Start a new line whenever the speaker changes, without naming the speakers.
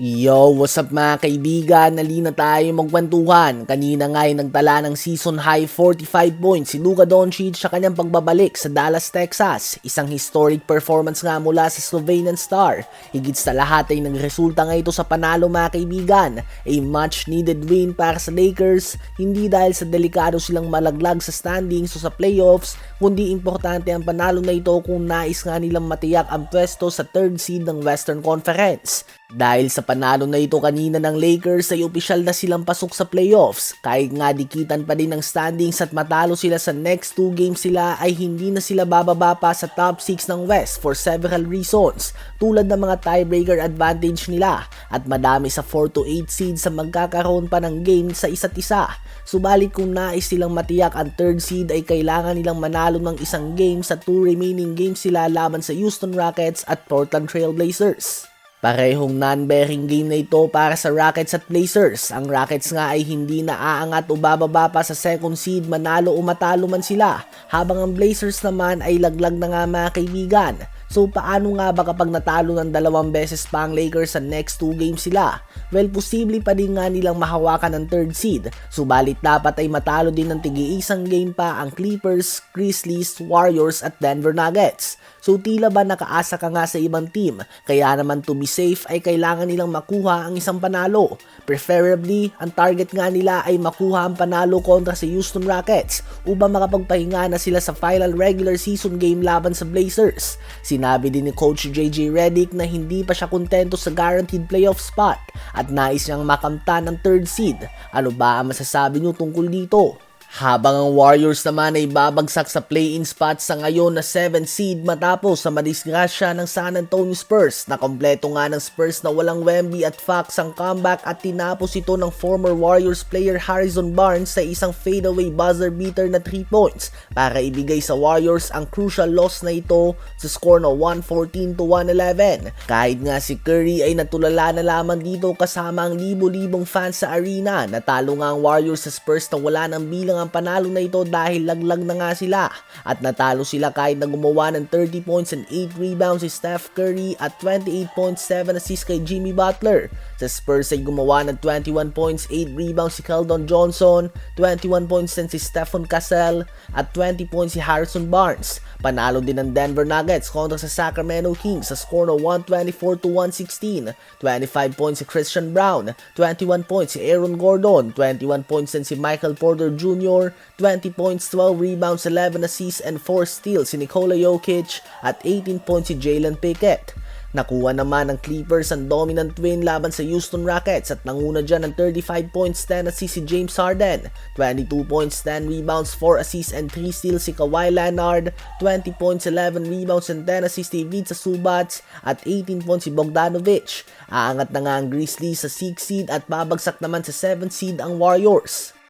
Yo, what's up mga kaibigan? Nalina tayo magkwentuhan. Kanina nga ay nagtala ng season high 45 points si Luka Doncic sa kanyang pagbabalik sa Dallas, Texas. Isang historic performance nga mula sa Slovenian star. Higit sa lahat ay nagresulta nga ito sa panalo mga kaibigan. A much needed win para sa Lakers, hindi dahil sa delikado silang malaglag sa standings o sa playoffs, kundi importante ang panalo na ito kung nais nga nilang matiyak ang pwesto sa third seed ng Western Conference. Dahil sa panalo na ito kanina ng Lakers ay opisyal na silang pasok sa playoffs. Kahit nga dikitan pa din ng standings at matalo sila sa next two games sila ay hindi na sila bababa pa sa top 6 ng West for several reasons. Tulad ng mga tiebreaker advantage nila at madami sa 4 to 8 seeds sa magkakaroon pa ng game sa isa't isa. Subalit kung nais silang matiyak ang third seed ay kailangan nilang manalo ng isang game sa two remaining games sila laban sa Houston Rockets at Portland Trail Blazers. Parehong non-bearing game na ito para sa Rockets at Blazers. Ang Rockets nga ay hindi na aangat o bababa pa sa second seed manalo o matalo man sila. Habang ang Blazers naman ay laglag na nga mga kaibigan. So paano nga ba kapag natalo ng dalawang beses pa ang Lakers sa next two games sila? Well, posible pa din nga nilang mahawakan ang third seed. Subalit dapat ay matalo din ng tigi-isang game pa ang Clippers, Grizzlies, Warriors at Denver Nuggets. So tila ba nakaasa ka nga sa ibang team, kaya naman to be safe ay kailangan nilang makuha ang isang panalo. Preferably, ang target nga nila ay makuha ang panalo kontra sa Houston Rockets upang makapagpahinga na sila sa final regular season game laban sa Blazers. Sinabi din ni Coach JJ Redick na hindi pa siya kontento sa guaranteed playoff spot at nais niyang makamtan ng third seed. Ano ba ang masasabi niyo tungkol dito? Habang ang Warriors naman ay babagsak sa play-in spot sa ngayon na 7 seed matapos sa madisgrasya ng San Antonio Spurs na kompleto nga ng Spurs na walang Wemby at Fox ang comeback at tinapos ito ng former Warriors player Harrison Barnes sa isang fadeaway buzzer beater na 3 points para ibigay sa Warriors ang crucial loss na ito sa score na 114 to 111. Kahit nga si Curry ay natulala na lamang dito kasama ang libo-libong fans sa arena, natalo nga ang Warriors sa Spurs na wala ng bilang ang panalo na ito dahil laglag na nga sila at natalo sila kahit na gumawa ng 30 points and 8 rebounds si Steph Curry at 28.7 assists kay Jimmy Butler. Sa Spurs ay gumawa ng 21 points, 8 rebounds si Keldon Johnson, 21 points din si Stephen Cassell at 20 points si Harrison Barnes. Panalo din ng Denver Nuggets kontra sa Sacramento Kings sa score na 124 to 116. 25 points si Christian Brown, 21 points si Aaron Gordon, 21 points din si Michael Porter Jr., 20 points, 12 rebounds, 11 assists, and 4 steals si Nikola Jokic at 18 points si Jalen Pickett. Nakuha naman ng Clippers ang dominant win laban sa Houston Rockets at nanguna dyan ng 35 points, 10 assists si James Harden, 22 points, 10 rebounds, 4 assists and 3 steals si Kawhi Leonard, 20 points, 11 rebounds and 10 assists si Ivica Subats at 18 points si Bogdanovic. Aangat na nga ang Grizzlies sa 6 seed at babagsak naman sa 7 seed ang Warriors.